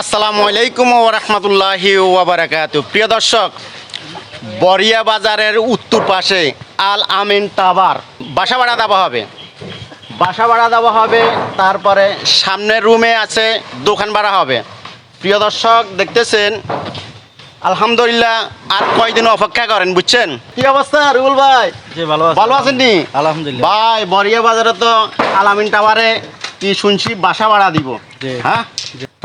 আসসালামু আলাইকুম ওরহমতুল্লাহি ওবরাকাত প্রিয় দর্শক, বরিয়া বাজারের উত্তর পাশে আল আমিন টাবার বাসা ভাড়া দেওয়া হবে। বাসা ভাড়া দেওয়া হবে, তারপরে সামনের রুমে আছে দোকান ভাড়া হবে। প্রিয় দর্শক, দেখতেছেন আলহামদুলিল্লাহ আর কয়দিন অপেক্ষা করেন বুঝছেন? কি অবস্থা রুবুল ভাই? ভালো ভালো আছেন নি? আলহামদুলিল্লাহ। ভাই বরিয়া বাজারে তো আলামিন টাওয়ারে কি শুনছি বাসা ভাড়া দিব। হ্যাঁ?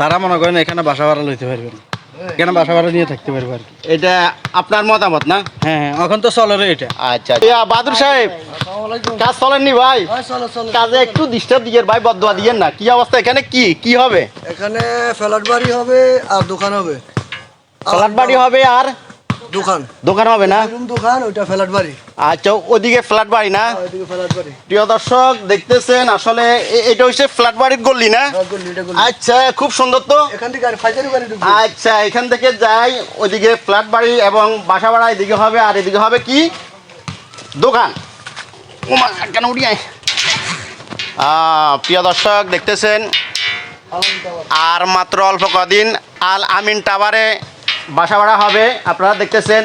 তারা মনে করেন এখানে বাসা ভাড়া লইতে পারবেন এখানে বাসা ভাড়া নিয়ে থাকতে পারবে আর এটা আপনার মতামত না? হ্যাঁ হ্যাঁ এখন তো চলে রে এটা। আচ্ছা ইয়া, বাহাদুর সাহেব কাজ চলেননি ভাই? কাজে একটু ডিস্টার্ব দিয়ে ভাই বদয়া দিয়েন না। কি অবস্থা এখানে? কি কি হবে? এখানে ফ্ল্যাট বাড়ি হবে আর দোকান হবে। সালাড বাড়ি হবে আর? দোকান। দোকান হবে না? দোকান ওইটা ফ্ল্যাট বাড়ি। আচ্ছা ওদিকে ফ্ল্যাট বাড়ি না? ফ্ল্যাট বাড়ি। প্রিয় দর্শক দেখতেছেন আসলে এটা হচ্ছে ফ্ল্যাট বাড়ির গল্লি না? গলি। আচ্ছা খুব সুন্দর তো। এখান থেকে আচ্ছা এখান থেকে যাই ওইদিকে ফ্ল্যাট বাড়ি এবং বাসা ভাড়া এদিকে হবে আর এদিকে হবে কি? দোকান। ওমা কেন উঠি প্রিয় দর্শক দেখতেছেন আর মাত্র অল্প কদিন আল আমিন টাওয়ারে বাসা ভাড়া হবে। আপনারা দেখতেছেন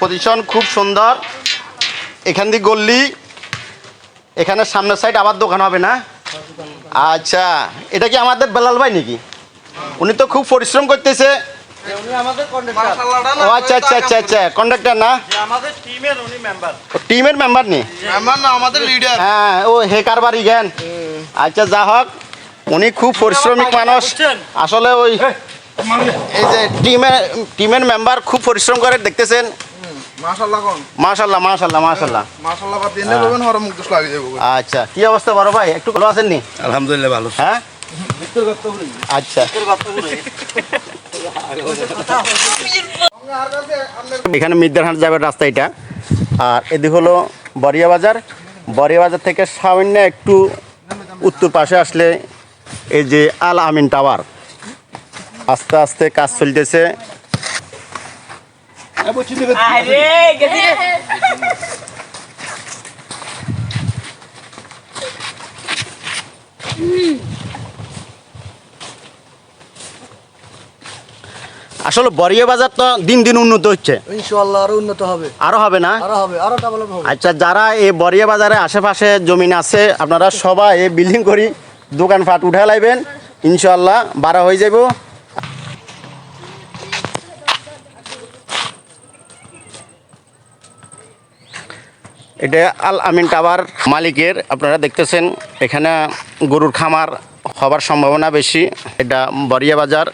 পজিশন খুব সুন্দর। এখান দিয়ে গল্লি এখানে সামনের সাইড আবার দোকান হবে না? আচ্ছা এটা কি আমাদের বেলাল ভাই নাকি? উনি তো খুব পরিশ্রম করতেছে। ও আচ্ছা আচ্ছা আচ্ছা আচ্ছা কন্ডাক্টর না? আমাদের টিমের মেম্বার টিমের নি? আমাদের হ্যাঁ ও হে কারবারি জ্ঞান। আচ্ছা যা হোক উনি খুব পরিশ্রমিক মানুষ। আসলে ওই এই যে টিমের টিমের মেম্বার খুব পরিশ্রম করে দেখতেছেন? মাশাল্লাহ মাশাল্লাহ মাশাল্লাহ যাব আচ্ছা কি অবস্থা বড় ভাই? একটু ভালো আছেন নি? আলহামদুলিল্লাহ ভালো হ্যাঁ? আচ্ছা। এখানে মির্জারহাট যাবার রাস্তা এটা। আর এদিক হলো বরিয়া বাজার। বরিয়া বাজার থেকে সামান্য একটু উত্তর পাশে আসলে এই যে আল আমিন টাওয়ার। আস্তে আস্তে কাজ চলতেছে। আসলে বরিয়া বাজার তো দিন দিন উন্নত হচ্ছে। ইনশাআল্লাহ আরও উন্নত হবে। আরও হবে না? আরও হবে আরও ডেভেলপ হবে। আচ্ছা যারা এই বরিয়া বাজারে আশেপাশে জমিন আছে আপনারা সবাই এই বিল্ডিং করি দোকানপাট উঠে লাইবেন। ইনশাল্লাহ বাড়া হয়ে যাব এটা আল আমিন টাওয়ার মালিকের, আপনারা দেখতেছেন, এখানে গরুর খামার হবার সম্ভাবনা বেশি। এটা বরিয়া বাজার।